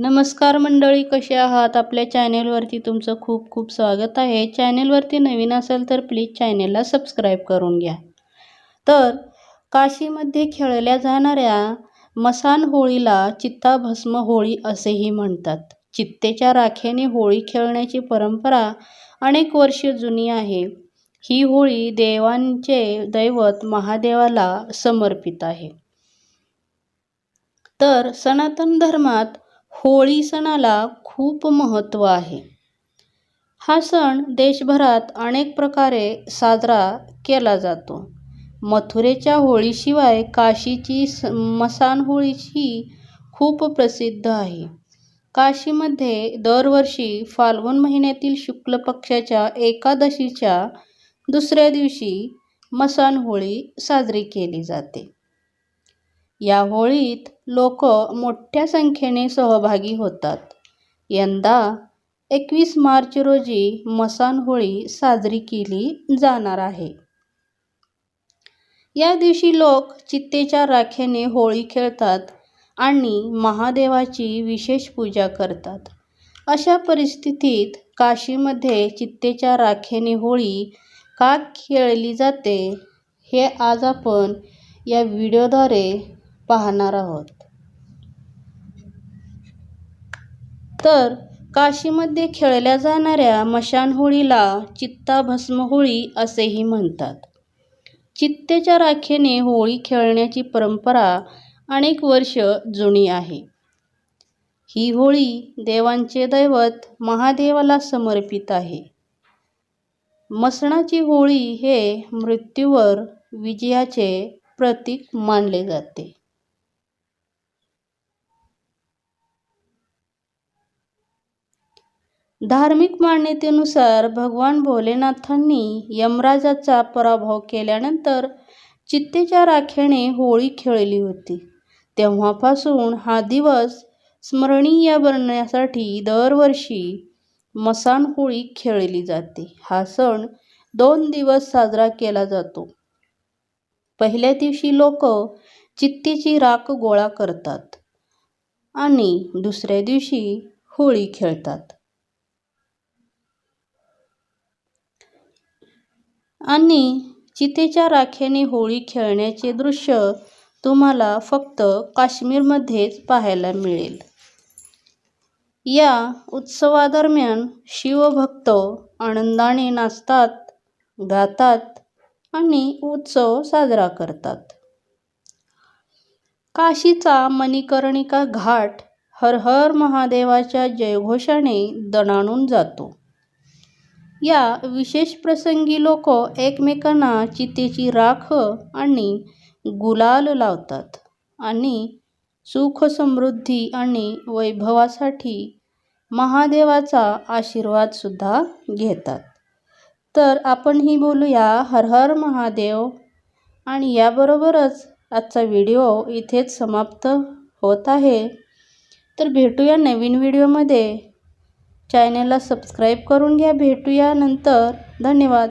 नमस्कार मंडळी कसे आहात? आपल्या चॅनेलवरती तुमचं खूप खूप स्वागत आहे. चॅनेलवरती नवीन असेल तर प्लीज चॅनेलला सबस्क्राईब करून घ्या. तर काशीमध्ये खेळल्या जाणाऱ्या मसान होळीला चित्ताभस्म होळी असेही म्हणतात. चित्तेच्या राखेने होळी खेळण्याची परंपरा अनेक वर्षे जुनी आहे. ही होळी देवांचे दैवत महादेवाला समर्पित आहे. तर सनातन धर्मात होळी सणाला खूप महत्त्व आहे. हा सण देशभरात अनेक प्रकारे साजरा केला जातो. मथुरेच्या होळीशिवाय काशीची स मसान होळीची खूप प्रसिद्ध आहे. काशीमध्ये दरवर्षी फाल्गुन महिन्यातील शुक्ल पक्षाच्या एकादशीच्या दुसऱ्या दिवशी मसान होळी साजरी केली जाते. या होळीत लोक मोठ्या संख्येने सहभागी होतात. यंदा एकवीस मार्च रोजी मसान होळी साजरी केली जाणार आहे. या दिवशी लोक चित्तेच्या राखेने होळी खेळतात आणि महादेवाची विशेष पूजा करतात. अशा परिस्थितीत काशीमध्ये चित्तेच्या राखेने होळी का खेळली जाते हे आज आपण या व्हिडिओद्वारे पाहणार आहोत. तर काशीमध्ये खेळल्या जाणाऱ्या मशान होळीला चित्ताभस्म होळी असेही म्हणतात. चित्तेच्या राखेने होळी खेळण्याची परंपरा अनेक वर्ष जुनी आहे. ही होळी देवांचे दैवत महादेवाला समर्पित आहे. मसणाची होळी हे मृत्यूवर विजयाचे प्रतीक मानले जाते. धार्मिक मान्यतेनुसार भगवान भोलेनाथांनी यमराजाचा पराभव केल्यानंतर चित्तेच्या राखेने होळी खेळली होती. तेव्हापासून हा दिवस स्मरणीय बनण्यासाठी दरवर्षी मसान होळी खेळली जाते. हा सण दोन दिवस साजरा केला जातो. पहिल्या दिवशी लोक चित्तेची राख गोळा करतात आणि दुसऱ्या दिवशी होळी खेळतात. आणि चितेच्या राखेने होळी खेळण्याचे दृश्य तुम्हाला फक्त काश्मीरमध्येच पाहायला मिळेल. या उत्सवादरम्यान शिवभक्त आनंदाने नाचतात गातात आणि उत्सव साजरा करतात. काशीचा मणिकर्णिका घाट हर हर महादेवाच्या जयघोषाने दणाणून जातो. या विशेष प्रसंगी लोक एकमेकांना चितेची राख आणि गुलाल लावतात आणि सुख समृद्धी आणि वैभवासाठी महादेवाचा आशीर्वादसुद्धा घेतात. तर आपणही बोलूया हर हर महादेव. आणि याबरोबरच आजचा व्हिडिओ इथेच समाप्त होत आहे. तर भेटूया नवीन व्हिडिओमध्ये. चॅनेलला सबस्क्राईब करून घ्या. भेटूया नंतर. धन्यवाद.